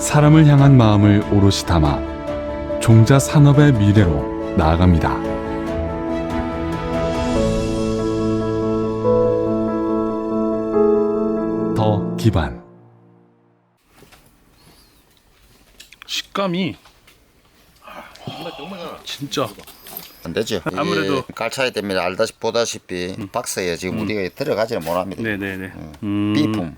사람을 향한 마음을 오롯이 담아 종자 산업의 미래로 나아갑니다. 더 기반 식감이 진짜 안 되죠. 아무래도- 깔차이 때문에 알다시 보다시피 박스에 지금 우리가 들어가지는 못합니다. 네네네. 음, 비품.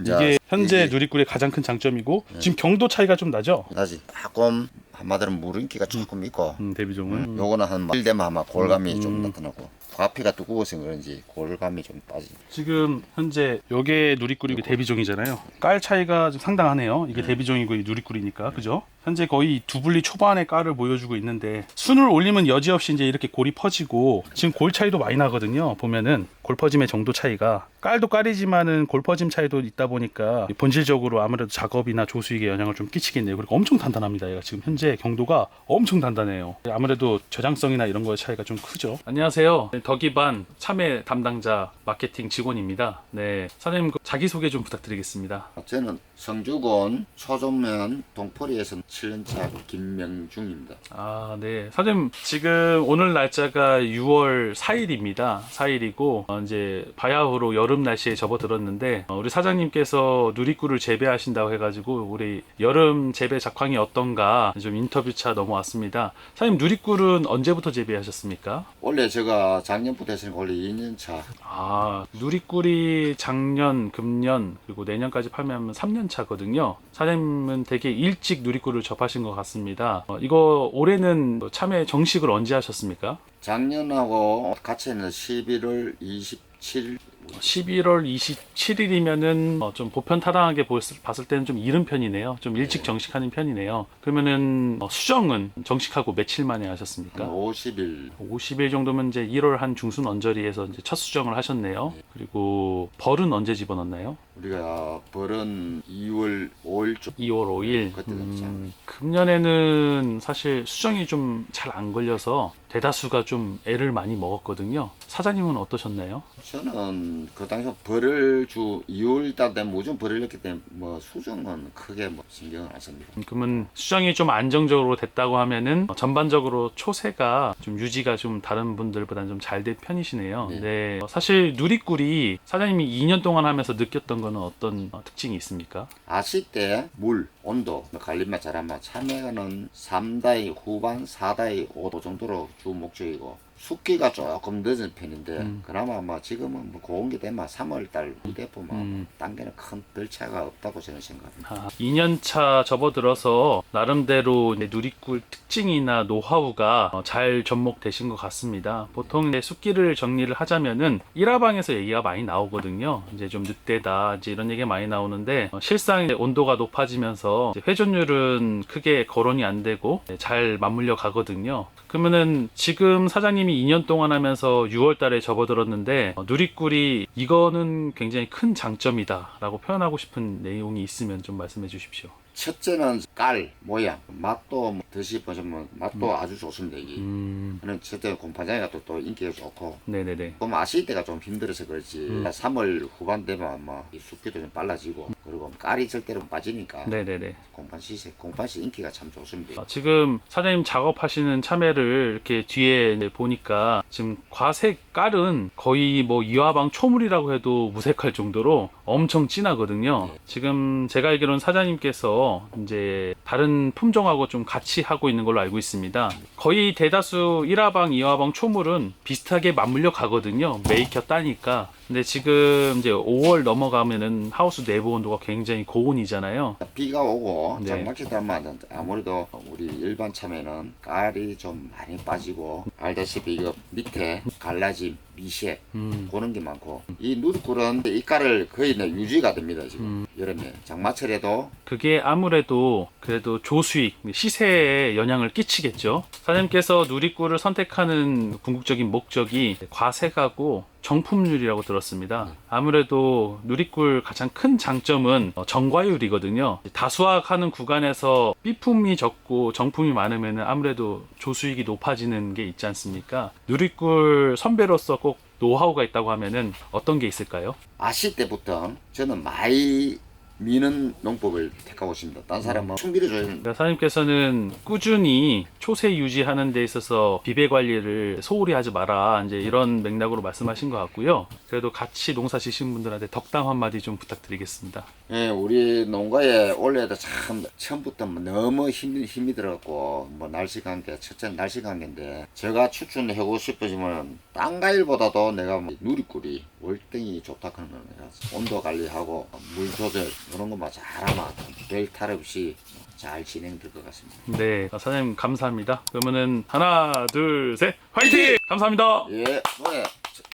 이제 이게 현재 이게- 누리꿀의 가장 큰 장점이고 지금 경도 차이가 좀 나죠. 나지 조금 한마디로 물인기가 조금 있고 음, 데뷔종은 요거는 한1 되면 아마 골감이 음. 좀 나타나고 과피가 두꺼워서 그런지 골감이 좀 빠지. 지금 현재 요게 누리꿀이 데뷔종이잖아요. 깔 차이가 좀 상당하네요. 이게 데뷔종이고 이 누리꿀이니까 그죠? 현재 거의 두 분리 초반의 깔을 보여주고 있는데 순을 올리면 여지없이 이제 이렇게 골이 퍼지고 지금 골 차이도 많이 나거든요. 보면은 골 퍼짐의 정도 차이가 깔도 깔이지만은 골 퍼짐 차이도 있다 보니까 본질적으로 아무래도 작업이나 조수익에 영향을 좀 끼치겠네요. 그리고 엄청 단단합니다. 얘가 지금 현재 경도가 엄청 단단해요. 아무래도 저장성이나 이런 거의 차이가 좀 크죠. 안녕하세요. 네, 더기반 참외 담당자 마케팅 직원입니다. 네, 사장님 그 자기소개 좀 부탁드리겠습니다. 저는 성주군 초전면 동포리에서 7년차 김명중입니다. 아, 네. 사장님, 지금 오늘 날짜가 6월 4일입니다. 4일이고, 어, 이제 바야흐로 여름 날씨에 접어들었는데, 어, 우리 사장님께서 누리꿀을 재배하신다고 해가지고, 우리 여름 재배 작황이 어떤가 좀 인터뷰차 넘어왔습니다. 사장님, 누리꿀은 언제부터 재배하셨습니까? 원래 제가 작년부터 했으니까 원래 2년 차. 아, 누리꿀이 작년, 금년, 그리고 내년까지 판매하면 3년 차거든요. 사장님은 되게 일찍 누리꿀을 접하신 것 같습니다. 어, 이거 올해는 참외 정식을 언제 하셨습니까? 작년하고 같이 했는 11월 27일 11월 27일이면은 어, 좀 보편 타당하게 보였을- 봤을 때는 좀 이른 편이네요. 좀 일찍 정식하는 편이네요. 그러면은 어, 수정은 정식하고 며칠 만에 하셨습니까? 한 50일 50일 정도면 이제 1월 한 중순 언저리에서 이제 첫 수정을 하셨네요. 그리고 벌은 언제 집어넣나요? 우리가 벌은 2월 5일쯤 2월 5일. 그때 음, 금년에는 사실 수정이 좀 잘 안 걸려서 대다수가 좀 애를 많이 먹었거든요. 사장님은 어떠셨나요? 저는 그 당시 벌을 주 2월 달 되면 무조건 벌을 넣기 때문에 뭐 수정은 크게 뭐 신경을 안 씁니다. 음, 그러면 수정이 좀 안정적으로 됐다고 하면은 어, 전반적으로 초세가 좀 유지가 좀 다른 분들보다는 좀 잘 된 편이시네요. 네. 네. 어, 사실 누리꿀이 사장님이 2년 동안 하면서 느꼈던 거는 어떤 어, 특징이 있습니까? 아실 때 물, 온도, 뭐 관리만 잘하면 참외는 3다이 후반, 4다이 5도 정도로 주 목적이고 숙기가 조금 늦은 편인데 음. 그나마 뭐 지금은 뭐 고온기 되면 3월달 대포만 음. 단계는 큰 별 차가 없다고 저는 생각합니다. 아, 2년차 접어들어서 나름대로 이제 누리꿀 특징이나 노하우가 어, 잘 접목되신 것 같습니다. 보통 이제 숲기를 정리를 하자면은 1화방에서 얘기가 많이 나오거든요. 이제 좀 늑대다 이제 이런 얘기가 많이 나오는데 어, 실상 이제 온도가 높아지면서 회전율은 크게 거론이 안 되고 네, 잘 맞물려 가거든요. 그러면은 지금 사장님 이 2년 동안 하면서 6월 달에 접어들었는데 어, 누리꿀이 이거는 굉장히 큰 장점이다 라고 표현하고 싶은 내용이 있으면 좀 말씀해 주십시오. 첫째는 깔, 모양, 맛도 뭐 드시 보시면 맛도 아주 좋습니다. 이게. 음, 저는 첫째 곰파장이가 또, 또 인기가 좋고 네네네. 좀 아실 때가 좀 힘들어서 그렇지 음. 3월 후반 되면 아마 이 숲기도 좀 빨라지고 그리고 깔이 절대로 빠지니까 네네네. 공판 시세 공판 시 인기가 참 좋습니다. 아, 지금 사장님 작업하시는 참외를 이렇게 뒤에 이제 보니까 지금 과색 깔은 거의 뭐 이화방 초물이라고 해도 무색할 정도로 엄청 진하거든요. 지금 제가 알기로는 사장님께서 이제 다른 품종하고 좀 같이 하고 있는 걸로 알고 있습니다. 거의 대다수 1화방, 2화방 초물은 비슷하게 맞물려 가거든요. 메이켜 따니까. 근데 지금 이제 5월 넘어가면은 하우스 내부 온도가 굉장히 고온이잖아요. 비가 오고 네. 장마철 되면 아무래도 우리 일반 참외는 깔이 좀 많이 빠지고 알다시피 이거 밑에 갈라짐 미쉐 음. 그런 게 많고 이 누리꿀은 이 깔을 거의 내 유지가 됩니다 지금 여름에 장마철에도 그게 아무래도 그래도 조수익, 시세에 영향을 끼치겠죠. 사장님께서 누리꿀을 선택하는 궁극적인 목적이 과색하고 정품률이라고 들었습니다. 아무래도 누리꿀 가장 큰 장점은 어, 정과율이거든요. 다수확하는 구간에서 B품이 적고 정품이 많으면 아무래도 조수익이 높아지는 게 있지 않습니까? 누리꿀 선배로서 꼭 노하우가 있다고 하면은 어떤 게 있을까요? 아실 때부터 저는 많이 미는 농법을 택하고 있습니다. 딴 사람은 충비를 줘야 됩니다. 사장님께서는 꾸준히 초세 유지하는 데 있어서 비배 관리를 소홀히 하지 마라 이제 이런 맥락으로 말씀하신 것 같고요. 그래도 같이 농사 지신 분들한테 덕담 한마디 좀 부탁드리겠습니다. 예, 우리 농가에 올해도 참 처음부터 뭐 너무 힘이, 힘이 들어갖고 뭐 날씨 관계 첫째 날씨 관계인데 제가 추천하고 싶으시면 딴 과일보다도 내가 뭐 누리꾸리 월등히 좋다 거야 온도 관리하고 물 조절 그런 것만 잘하면 별 탈 없이 잘 진행될 것 같습니다. 네, 사장님 감사합니다. 그러면은 하나, 둘, 셋, 화이팅! 감사합니다. 예, 뭐예.